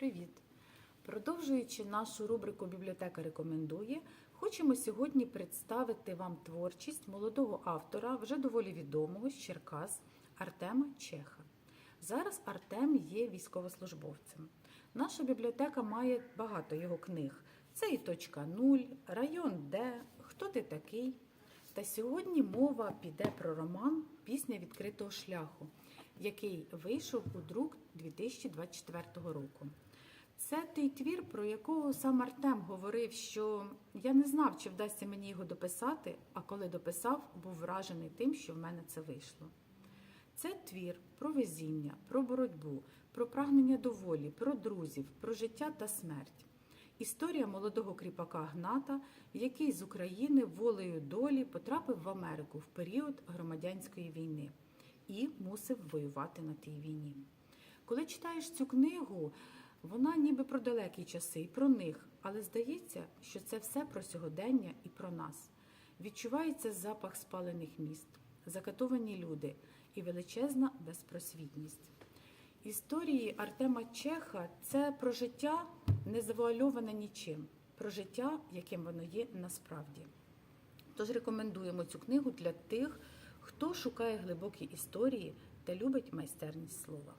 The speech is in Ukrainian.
Привіт! Продовжуючи нашу рубрику Бібліотека рекомендує, хочемо сьогодні представити вам творчість молодого автора, вже доволі відомого з Черкас Артема Чеха. Зараз Артем є військовослужбовцем. Наша бібліотека має багато його книг. Це і точка нуль, район Д, Хто ти такий? Та сьогодні мова піде про роман Пісня відкритого шляху, який вийшов у друк 2024 року. Це той твір, про якого сам Артем говорив, що я не знав, чи вдасться мені його дописати, а коли дописав, був вражений тим, що в мене це вийшло. Це твір про везіння, про боротьбу, про прагнення до волі, про друзів, про життя та смерть. Історія молодого кріпака Гната, який з України волею долі потрапив в Америку в період громадянської війни і мусив воювати на тій війні. Коли читаєш цю книгу, вона ніби про далекі часи і про них, але здається, що це все про сьогодення і про нас. Відчувається запах спалених міст, закатовані люди і величезна безпросвітність. Історії Артема Чеха це про життя, не завуальоване нічим, про життя, яким воно є насправді. Тож рекомендуємо цю книгу для тих, хто шукає глибокі історії та любить майстерність слова.